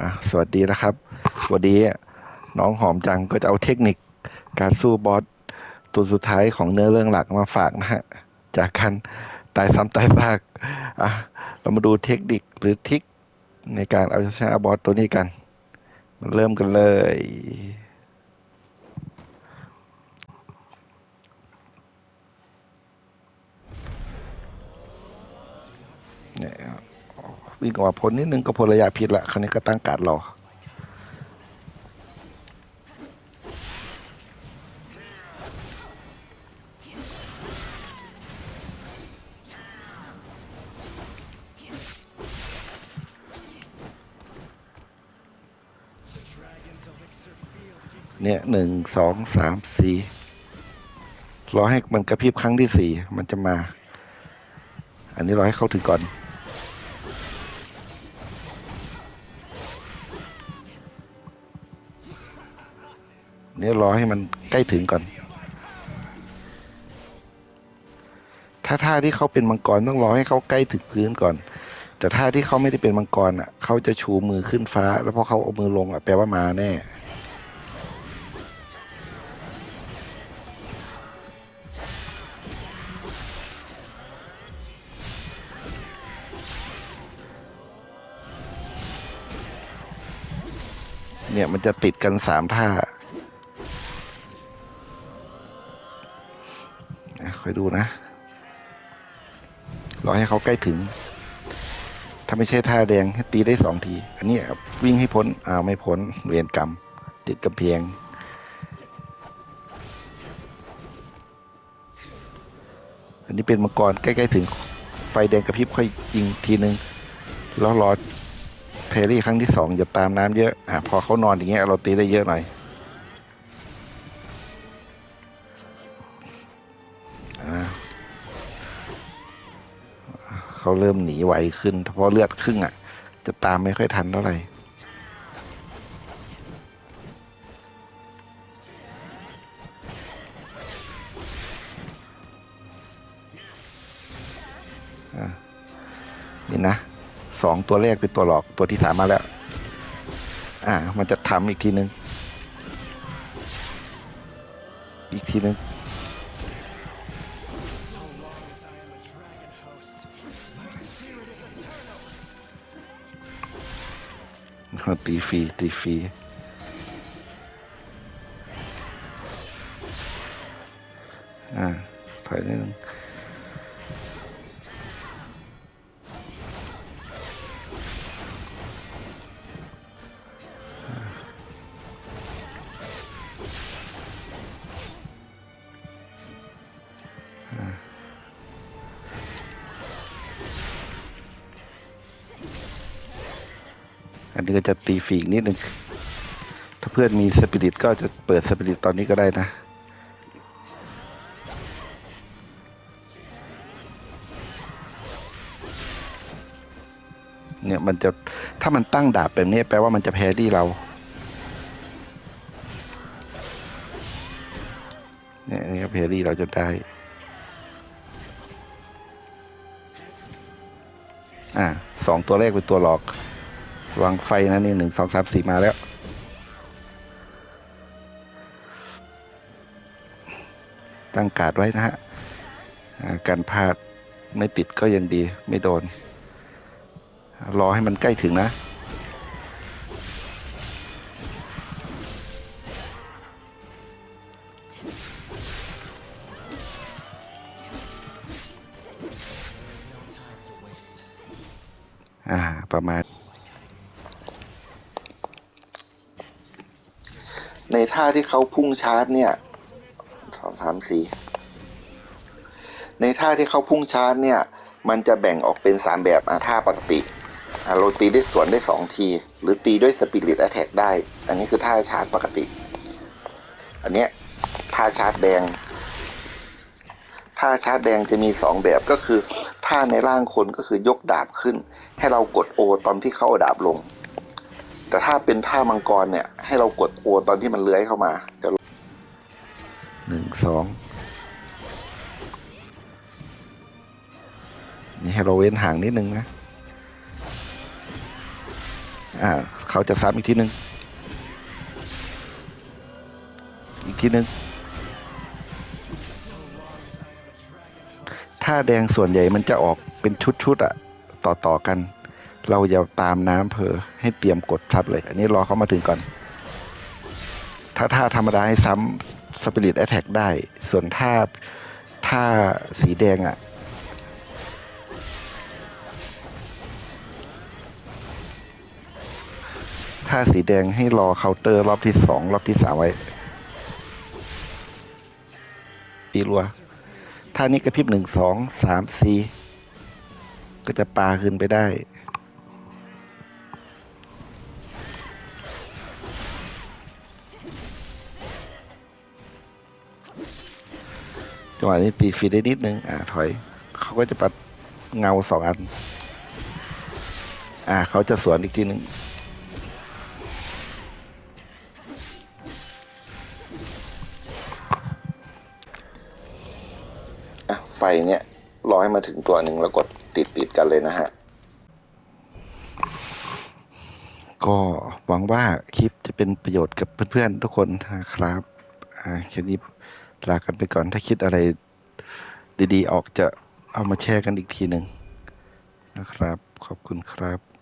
อะสวัสดีนะครับ วันนี้น้องหอมจังก็จะเอาเทคนิคการสู้บอสตัวสุดท้ายของเนื้อเรื่องหลักมาฝากนะฮะ จากการตายซ้ำตายซากอะเรามาดูเทคนิคหรือทิคในการเอาชนะบอสตัวนี้กันมาเริ่มกันเลย เนี่ย วิ่งออกมาพ้นนิดนึงก็พ้นระยะพิษละคราวนี้ก็ตั้งการดรอเนี่ยหนึ่งสองสามสี่รอให้มันกระพริบครั้งที่สี่มันจะมา อันนี้รอให้เข้าถึงก่อน เนี่ยรอให้มันใกล้ถึงก่อน ถ้าท่าที่เขาเป็นมังกรต้องรอให้เขาใกล้ถึงพื้นก่อน แต่ท่าที่เขาไม่ได้เป็นมังกรอะ เขาจะชูมือขึ้นฟ้า แล้วพอเขาเอามือลงอะแปลว่ามาแน่เนี่ยมันจะติดกันสามท่า คอยดูนะ รอให้เขาใกล้ถึง ถ้าไม่ใช่ท่าแดงให้ตีได้สองที อันนี้วิ่งให้พ้นอ้าวไม่พ้น เวียนกรรม ติดกำแพงอันนี้เป็นมังกรใกล้ๆถึงไฟแดงกระพริบค่อยยิงทีนึงแล้วรอเพลรี่ครั้งที่สองอย่าตามน้ำเยอะอะพอเขานอนอย่างเงี้ยเราตีได้เยอะหน่อย เขาเริ่มหนีไวขึ้น เพราะเลือดครึ่งอะ จะตามไม่ค่อยทันเท่าไหร่อะนี่นะสองตัวแรกเป็นตัวหลอกตัวที่สามมาแล้ว อ่า มันจะทำอีกทีนึง อีกทีนึง ตีฟรีตีฟรีอ่าถอยนิดนึง อันนี้ก็จะตีฟรีกนิดนึง ถ้าเพื่อนมีสปิริตก็จะเปิดสปิริตตอนนี้ก็ได้นะ เนี่ยมันจะถ้ามันตั้งดาบแบบนี้แปลว่ามันจะแพ้ที่เรา เนี่ยอันนี่แพ้ที่เราจะได้อ่าสองตัวแรกเป็นตัวหลอก วางไฟนะนี่หนึ่งสองสามสี่มาแล้ว ตั้งการ์ดไว้นะฮะการพลาดไม่ติดก็ยังดีไม่โดน รอให้มันใกล้ถึงนะอ่าประมาณ ในท่าที่เขาพุ่งชาร์จเนี่ยสองสามสี่ในท่าที่เขาพุ่งชาร์จเนี่ย มันจะแบ่งออกเป็นสามแบบอะท่าปกติอะเราตีได้สวนได้สองที หรือตีด้วยสปิริตแอ t แทกได้ อันนี้คือท่าชาร์จปกติ อันเนี้ยท่าชาร์จแดง ท่าชาร์จแดงจะมีสองแบบก็คือ ท่าในร่างคนก็คือยกดาบขึ้น ให้เรากดโอตอนที่เขาเอาดาบลง แต่ถ้าเป็นท่ามังกรเนี่ย ให้เรากดโอตอนที่มันเลื้อยเข้ามาเดี๋ยวหนึ่งสองนี่ให้เราเว้นห่างนิดนึงนะ อ่า เขาจะซ้ำอีกทีนึง อีกทีนึงถ้าแดงส่วนใหญ่มันจะออกเป็นชุดๆอะต่อๆกัน เราอย่าตามน้ำเพอให้เตรียมกดซัดเลย อันนี้รอเขามาถึงก่อน ถ้าท่าธรรมดาให้ซ้ำสปิริตแอ t แทกได้ ส่วนท่าท่าสีแดงอะถ้าสีแดงให้รอเคาน์เตอร์รอบที่สองรอบที่สามไว้ตีรัวถ้านี้กระพริบหนึ่งสองสามสี่ก็จะปาขึ้นไปได้ จังหวะนี้ปีฟีได้นิดนึง อ่าถอย เขาก็จะปัดเงาสองอัน อ่า เขาจะสวนอีกทีหนึ่งอะ ไฟเนี่ย รอให้มาถึงตัวหนึ่งแล้วกดติดติดกันเลยนะฮะ ก็หวังว่าคลิปจะเป็นประโยชน์กับเพื่อนๆทุกคนนะครับ อ่าแค่นี้ ลากันไปก่อนถ้าคิดอะไรดีๆ ออกจะเอามาแชร์กันอีกทีหนึ่งนะครับ ขอบคุณครับ